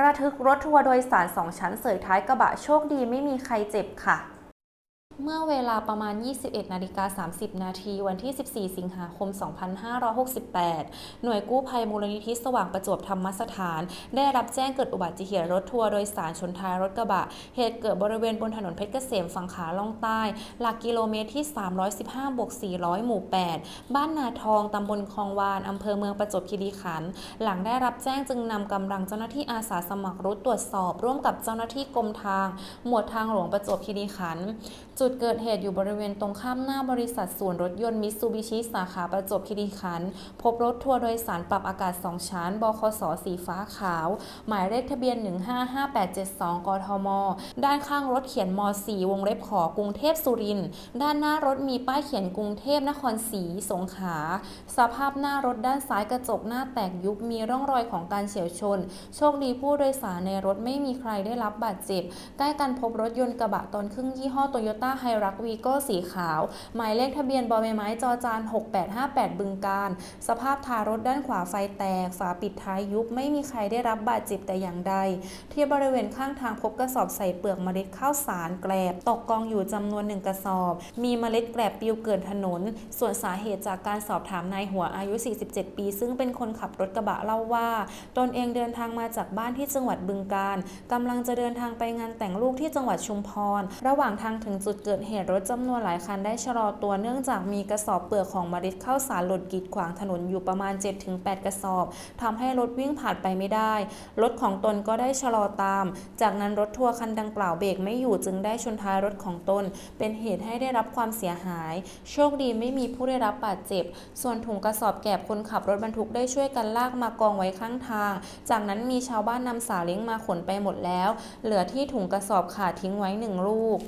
ระทึกรถทัวร์โดยสารสองชั้นเสยท้ายกระบะโชคดีไม่มีใครเจ็บค่ะ เมื่อเวลาประมาณ 21 นาฬิกา 30 นาที วันที่ 14 สิงหาคม 2568 หน่วยกู้ภัยมูลนิธิสว่างประจวบธรรมสถาน ได้รับแจ้งเกิดอุบัติเหตุรถทัวร์โดยสารชนท้ายรถกระบะ เหตุเกิดบริเวณบนถนนเพชรเกษมฝั่งขาล่องใต้ หลักกิโลเมตรที่ 315บวก400 หมู่ 8 บ้านนาทอง ตำบลคลองวาน อำเภอเมืองประจวบคีรีขันธ์ หลังได้รับแจ้งจึงนำกำลังเจ้าหน้าที่อาสาสมัครรุดตรวจสอบ ร่วมกับเจ้าหน้าที่กรมทาง หมวดทางหลวงประจวบคีรีขันธ์จุดเกิดเหตุอยู่บริเวณตรงข้ามหน้าบริษัทศูนรถยนต์มิตซูบิชิสาขาประจวบคีรีขันธ์พบรถทัวร์โดยสารปรับอากาศ 2 ชั้น บคสสีฟ้าขาว หมายเลขทะเบียน 155872 กทม ด้านข้างรถเขียนม 4 วงเล็บขอกรุงเทพสุรินทร์ด้านหน้ารถมีป้ายเขียนกรุงเทพนครศรีสงขลาสภาพหน้ารถด้านซ้ายกระจกหน้าแตกยุบมีร่องรอยของการเฉียวชน โชคดีผู้โดยสารในรถไม่มีใครได้รับบาดเจ็บใกล้กันพบรถยนต์กระบะตอนครึ่งยี่ห้อโตโยต้าไฮรักวีโก้สีขาว หมายเลขทะเบียนบอใบไม้จอจาน 6858 บึงการ สภาพทารถด้านขวาไฟแตก ฝาปิดท้ายยุบไม่มีใครได้รับบาดเจ็บแต่อย่างใด ที่บริเวณข้างทางพบกระสอบใส่เปลือกเมล็ดข้าวสารแกลบ ตกกองอยู่จำนวนหนึ่งกระสอบ มีเมล็ดแกลบปลิวเกลื่อนถนน ส่วนสาเหตุจากการสอบถามนายหัวอายุ 47 ปี ซึ่งเป็นคนขับรถกระบะเล่าว่า ตนเองเดินทางมาจากบ้านที่จังหวัดบึงการกำลังจะเดินทางไปงานแต่งลูกที่จังหวัดชุมพร ระหว่างทางถึงจุดเกิดเหตุรถจำนวนหลายคันได้ชะลอตัวเนื่องจากมีกระสอบเปลือกของเมล็ดข้าวสารหล่นกีดขวางถนนอยู่ประมาณ 7-8 กระสอบทำให้รถวิ่งผ่านไปไม่ได้ รถของตนก็ได้ชะลอตาม จากนั้นรถทัวร์คันดังกล่าวเบรกไม่อยู่จึงได้ชนท้ายรถของตน เป็นเหตุให้ได้รับความเสียหาย โชคดีไม่มีผู้ได้รับบาดเจ็บ ส่วนถุงกระสอบแกบคนขับรถบรรทุกได้ช่วยกันลากมากองไว้ข้างทาง จากนั้นมีชาวบ้านนำสาเล้งมาขนไปหมดแล้ว เหลือที่ถุงกระสอบขาดทิ้งไว้หนึ่งลูก